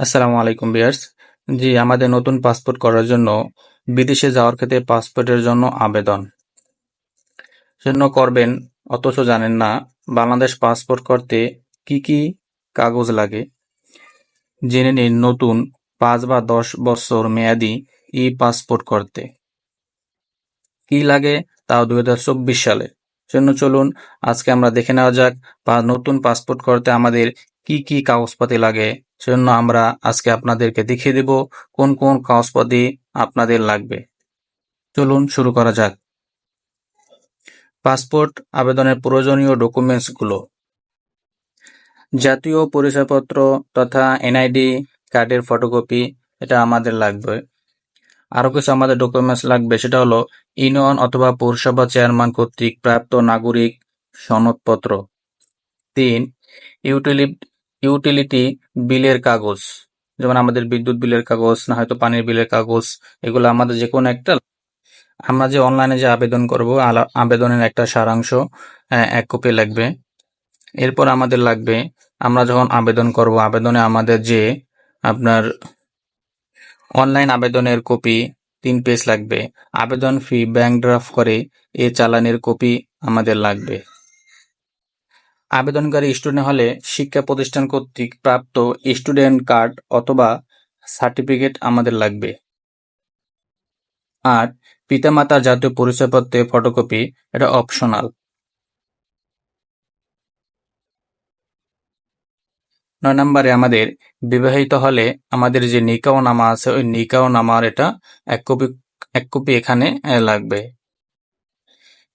আসসালামু আলাইকুম বিয়ার্স জি, আমাদের নতুন পাসপোর্ট করার জন্য বিদেশে যাওয়ার ক্ষেত্রে পাসপোর্টের জন্য আবেদন। জন্য করবেন, অথচ জানেন না, বাংলাদেশ পাসপোর্ট করতে কি কি কাগজ লাগে? জেনে নিন নতুন পাঁচ বা দশ বছর মেয়াদি ই পাসপোর্ট করতে। কি লাগে তাও দুই হাজার চব্বিশ সালে। জন্য চলুন, আজকে আমরা দেখে নেওয়া যাক নতুন পাসপোর্ট করতে আমাদের কি কি কাগজপাতি লাগে? সেজন্য আমরা আজকে আপনাদেরকে দেখিয়ে দেব কোন কোন কাগজপাতি আপনাদের লাগবে। চলুন শুরু করা যাক। পাসপোর্ট, আবেদনের প্রয়োজনীয় ডকুমেন্টসগুলো। জাতীয় পরিচয়পত্র তথা এনআইডি, কার্ডের ফটোকপি, এটা আমাদের লাগবে। আরও কিছু আমাদের ডকুমেন্টস লাগবে, সেটা হলো ইউনিয়ন অথবা পৌরসভা চেয়ারম্যান কর্তৃক প্রাপ্ত নাগরিক সনদপত্র। তিন ইউটিলি ইউটিলিটি বিলের কাগজ, যেমন আমাদের বিদ্যুৎ বিলের কাগজ, না হয়তো পানির বিলের কাগজ, এগুলো আমাদের যে কোনো একটা আমরা যে অনলাইনে যে আবেদন করব আবেদনের একটা সারাংশ এক কপি লাগবে। এরপর আমাদের লাগবে, আমরা যখন আবেদন করব, আবেদনে আমাদের যে আপনার অনলাইন আবেদনের কপি তিন পেজ লাগবে। আবেদন ফি ব্যাংক ড্রাফট করে এ চালানের কপি আমাদের লাগবে। আবেদনকারী স্টুডেন্ট হলে শিক্ষা প্রতিষ্ঠান কর্তৃক প্রাপ্ত স্টুডেন্ট কার্ড অথবা সার্টিফিকেট আমাদের লাগবে। আর পিতামাতার জাতীয় পরিচয়পত্রের ফটোকপি এটা অপশনাল নয় নম্বরে আমাদের বিবাহিত হলে আমাদের যে নিকাও নামা আছে, ওই নিকাও নামার এটা এক কপি এক কপি এখানে লাগবে।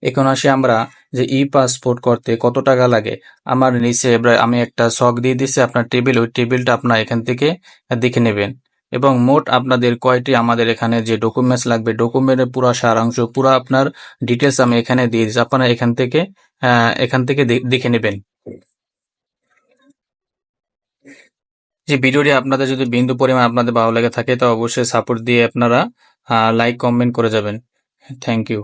এখন আসি আমরা যে ই পাসপোর্ট করতে কত টাকা লাগে। আমার নিচে আমি একটা শখ দিয়ে দিচ্ছি আপনার টেবিল, ওই টেবিলটা আপনার এখান থেকে দেখে নেবেন। এবং মোট আপনাদের কয়টি আমাদের এখানে যে ডকুমেন্টস লাগবে ডকুমেন্টের পুরো সারাংশ, পুরো আপনার ডিটেলস আমি এখানে দিয়ে দিচ্ছি আপনারা এখান থেকে এখান থেকে দেখে নেবেন। যে ভিডিওটি আপনাদের যদি বিন্দু পরিমাণ আপনাদের ভালো লেগে থাকে, তো অবশ্যই সাপোর্ট দিয়ে আপনারা লাইক কমেন্ট করে যাবেন। Thank you